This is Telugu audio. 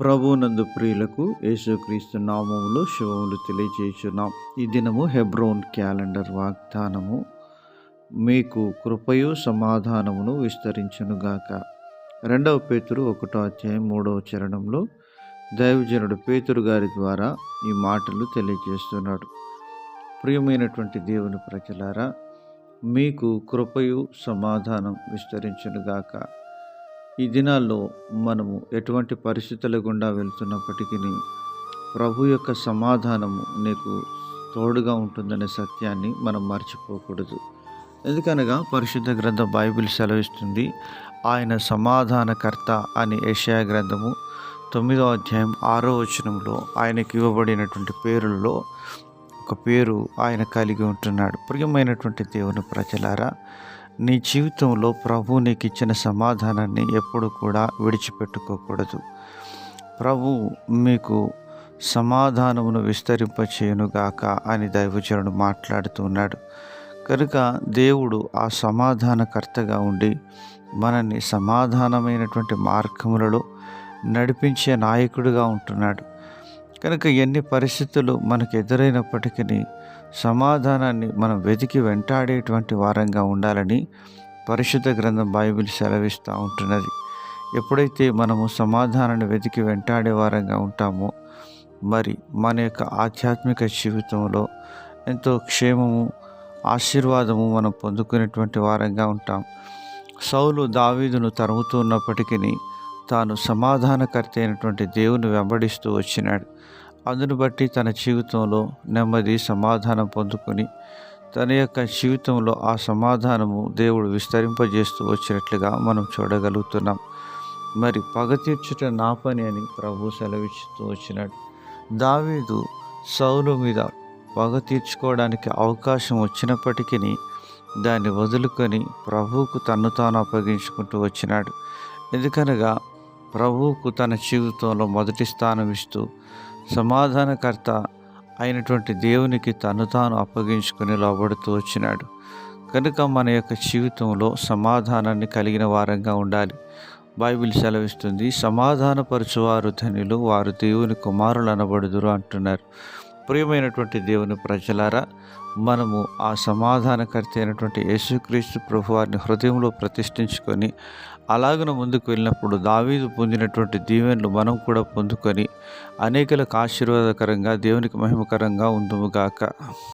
ప్రభునందు ప్రియులకు యేసుక్రీస్తు నామములో శివములు తెలియజేస్తున్నాం ఈ దినము హెబ్రోన్ క్యాలెండర్ వాగ్దానము. మీకు కృపయు సమాధానమును విస్తరించునుగాక. రెండవ పేతురు ఒకటో అధ్యాయం మూడవ చరణంలో దైవజనుడు పేతురు గారి ద్వారా ఈ మాటలు తెలియజేస్తున్నాడు. ప్రియమైనటువంటి దేవుని ప్రజలారా మీకు కృపయు సమాధానం విస్తరించునుగాక. ఈ దినాల్లో మనము ఎటువంటి పరిస్థితుల గుండా వెళ్తున్నప్పటికీ ప్రభు యొక్క సమాధానము నీకు తోడుగా ఉంటుందనే సత్యాన్ని మనం మర్చిపోకూడదు. ఎందుకనగా పరిశుద్ధ గ్రంథం బైబిల్ సెలవిస్తుంది ఆయన సమాధానకర్త అని ఏషియా గ్రంథము తొమ్మిదో అధ్యాయం ఆరో వచనంలో ఆయనకి ఇవ్వబడినటువంటి పేరుల్లో ఒక పేరు ఆయన కలిగి ఉంటున్నాడు. ప్రియమైనటువంటి దేవుని ప్రజలారా నీ జీవితంలో ప్రభు నీకు ఇచ్చిన సమాధానాన్ని ఎప్పుడు కూడా విడిచిపెట్టుకోకూడదు. ప్రభు మీకు సమాధానమును విస్తరింపచేయునుగాక అని దైవజనుడు మాట్లాడుతున్నాడు. కనుక దేవుడు ఆ సమాధానకర్తగా ఉండి మనల్ని సమాధానమైనటువంటి మార్గములలో నడిపించే నాయకుడిగా ఉంటున్నాడు. కనుక ఎన్ని పరిస్థితులు మనకు ఎదురైనప్పటికీ సమాధానాన్ని మనం వెతికి వెంటాడేటువంటి వారంగా ఉండాలని పరిశుద్ధ గ్రంథం బైబిల్ సెలవిస్తూ ఉంటున్నది. ఎప్పుడైతే మనము సమాధానాన్ని వెతికి వెంటాడే వారంగా ఉంటామో మరి మన యొక్క ఆధ్యాత్మిక జీవితంలో ఎంతో క్షేమము ఆశీర్వాదము మనం పొందుకునేటువంటి వారంగా ఉంటాం. సౌలు దావీదును తరుముతున్నప్పటికీ తాను సమాధానకర్త అయినటువంటి దేవుని వెంబడిస్తూ వచ్చినాడు. అందును బట్టి తన జీవితంలో నెమ్మది సమాధానం పొందుకొని తన యొక్క జీవితంలో ఆ సమాధానము దేవుడు విస్తరింపజేస్తూ వచ్చినట్లుగా మనం చూడగలుగుతున్నాం. మరి పగ తీర్చుట నా పని అని ప్రభు సెలవిస్తూ వచ్చినాడు. దావీదు సౌలు మీద పగ తీర్చుకోవడానికి అవకాశం వచ్చినప్పటికీ దాన్ని వదులుకొని ప్రభువుకు తన్ను తాను అప్పగించుకుంటూ వచ్చినాడు. ఎందుకనగా ప్రభువుకు తన జీవితంలో మొదటి స్థానం ఇస్తూ సమాధానకర్త అయినటువంటి దేవునికి తను తాను అప్పగించుకుని లోబడుతూ వచ్చినాడు. కనుక మన యొక్క జీవితంలో సమాధానాన్ని కలిగిన వారంగా ఉండాలి. బైబిల్ సెలవిస్తుంది సమాధానపరచువారు ధనులు వారు దేవుని కుమారులు అనబడుదురు అంటున్నారు. ప్రియమైనటువంటి దేవుని ప్రజలారా మనము ఆ సమాధానకర్త అయినటువంటి యేసుక్రీస్తు ప్రభు వారిని హృదయంలో ప్రతిష్ఠించుకొని అలాగన ముందుకు వెళ్ళినప్పుడు దావీదు పొందినటువంటి దీవెనలు మనం కూడా పొందుకొని అనేకలకు ఆశీర్వాదకరంగా దేవునికి మహిమకరంగా ఉందుముగాక